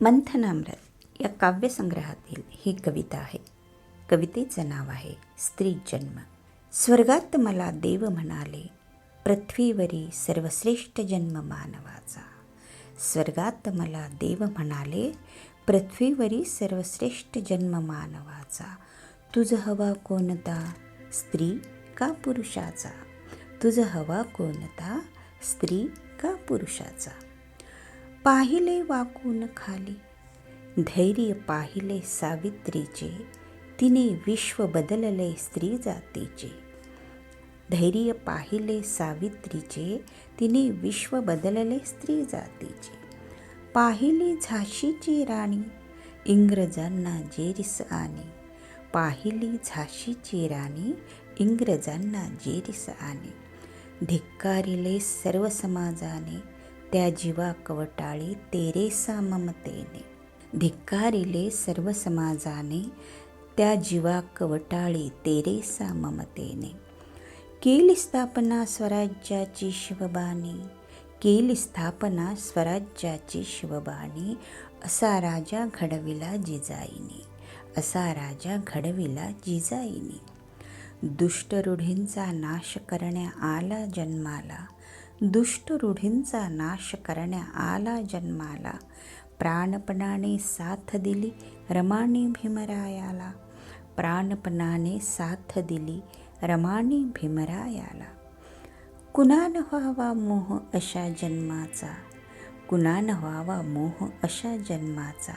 मंथनामृत या काव्यसंग्रहातील ही कविता आहे. कवितेचं नाव आहे स्त्री जन्म. स्वर्गात मला देव म्हणाले पृथ्वीवरी सर्वश्रेष्ठ जन्म मानवाचा. स्वर्गात मला देव म्हणाले पृथ्वीवरी सर्वश्रेष्ठ जन्म मानवाचा. तुझ हवा कोणता? स्त्री का पुरुषाचा? तुझ हवा कोणता? स्त्री का पुरुषाचा? पाहिले वाकून खाली. धैर्य पाहिले सावित्रीचे. तिने विश्व बदलले स्त्री जातीचे. धैर्य पाहिले सावित्रीचे. तिने विश्व बदलले स्त्री जातीचे. पाहिली झाशीची राणी इंग्रजांना जेरीस आणे. पाहिली झाशीची राणी इंग्रजांना जेरीस आणे. धिक्कारिले सर्व समाजाने त्या जीवा कवटाळी तेरेसा ममतेने धिक्कारिले सर्व समाजाने त्या जीवा कवटाळी तेरेसा ममतेने केली स्थापना स्वराज्याची शिवबाणी केली स्थापना स्वराज्याची शिवबाणी असा राजा घडविला जिजाईने असा राजा घडविला जिजाईने. दुष्ट रूढींचा नाश करण्या आला जन्माला दुष्ट रूढींचा नाश करण्या आला जन्माला. प्राणपणाने साथ दिली रमानी भीमरायाला. प्राणपणाने साथ दिली रमानी भीमरायाला. कुणान व्हावा मोह अशा जन्माचा? कुणान व्हावा मोह अशा जन्माचा?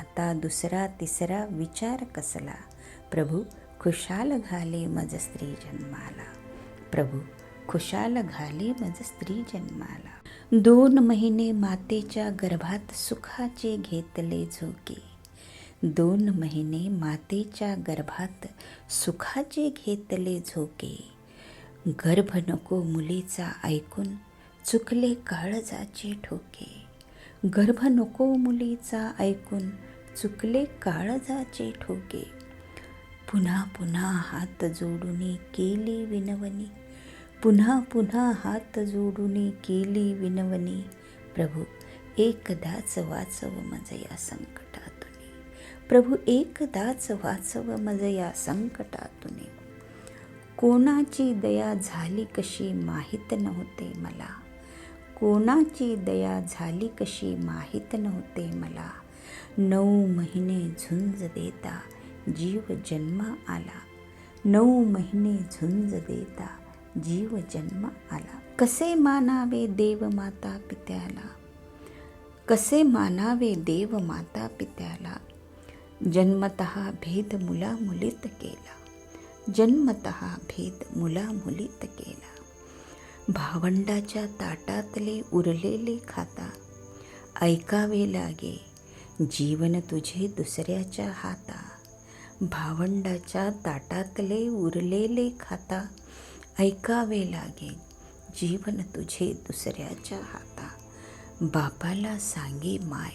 आता दुसरा तिसरा विचार कसला? प्रभू खुशाल घाले मज स्त्री जन्माला. प्रभू खुशाल घाले मज स्त्री जन्माला. दोन महिने मातेच्या गर्भात सुखाचे घेतले झोके. दोन महिने मातेच्या गर्भात सुखाचे घेतले झोके. गर्भ नको मुलीचा ऐकून चुकले काळजाचे ठोके. गर्भ नको मुलीचा ऐकून चुकले काळजाचे ठोके. पुन्हा पुन्हा हात जोडून केली विनवणी. पुन्हा पुन्हा हात जोडून केली विनवणी. प्रभू एकदाच वाचव मज या संकटातून. प्रभू एकदाच वाचव मज या संकटातून. कोणाची दया झाली कशी माहीत नव्हते मला. कोणाची दया झाली कशी माहीत नव्हते मला. नऊ महिने झुंज देता जीव जन्म आला. नऊ महिने झुंज देता जीव जन्म आला. कसे मानावे देव माता पित्याला? कसे मानावे देव माता पित्याला? जन्मत भेद मुला मुलीत केला. जन्मत भेद मुला मुलीत केला. भावंडाच्या ताटातले उरलेले खाता. ऐकावे लागे जीवन तुझे दुसऱ्याच्या हाता. भावंडाच्या ताटातले उरलेले खाता. ऐकावे लागेल जीवन तुझे दुसऱ्याच्या हाता बापाला सांगे माय.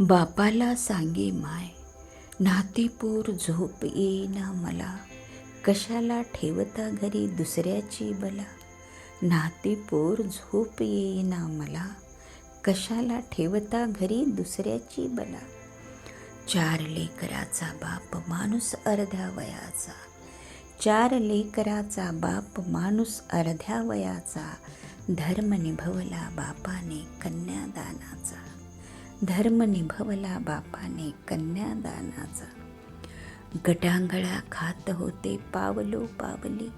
बापाला सांगे माय. नातेपूर झोप येईना मला. कशाला ठेवता घरी दुसऱ्याची बला? नातेपूर झोप येईना मला. कशाला ठेवता घरी दुसऱ्याची बला? चार लेकराचा बाप माणूस अर्ध्या वयाचा. चार लेकराचा बाप माणूस अर्ध्या वयाचा धर्म निभवला बापाने कन्यादानाचा. धर्म निभवला बापाने कन्यादानाचा. गटांगळा खात होते पावलो पावली.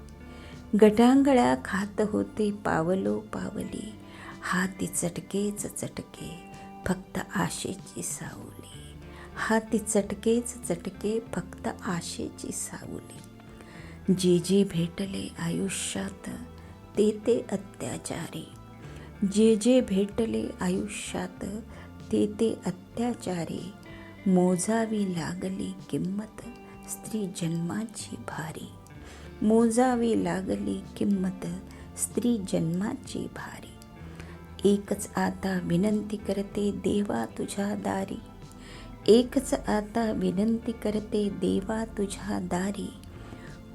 गटांगळा खात होते पावलो पावली. हाती चटकेच चटके फक्त आशेची सावली. हाती चटकेच चटके फक्त आशेची सावली. जे जे भेटले आयुष्यात ते ते अत्याचारी. जे जे भेटले आयुष्यात ते ते अत्याचारी. मोजावी लागली किंमत स्त्री जन्माची भारी. मोजावी लागली किंमत स्त्री जन्माची भारी. एकच आता विनंती करते देवा तुझ्या दारी. एकच आता विनंती करते देवा तुझ्या दारी.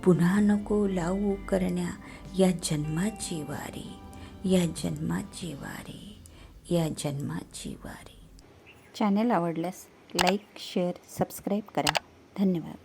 पुन्हा नको लावू करण्या. या जन्माची वारी या जन्माची वारी या जन्माची वारी. चॅनेल आवडल्यास लाईक शेअर सबस्क्राईब करा. धन्यवाद.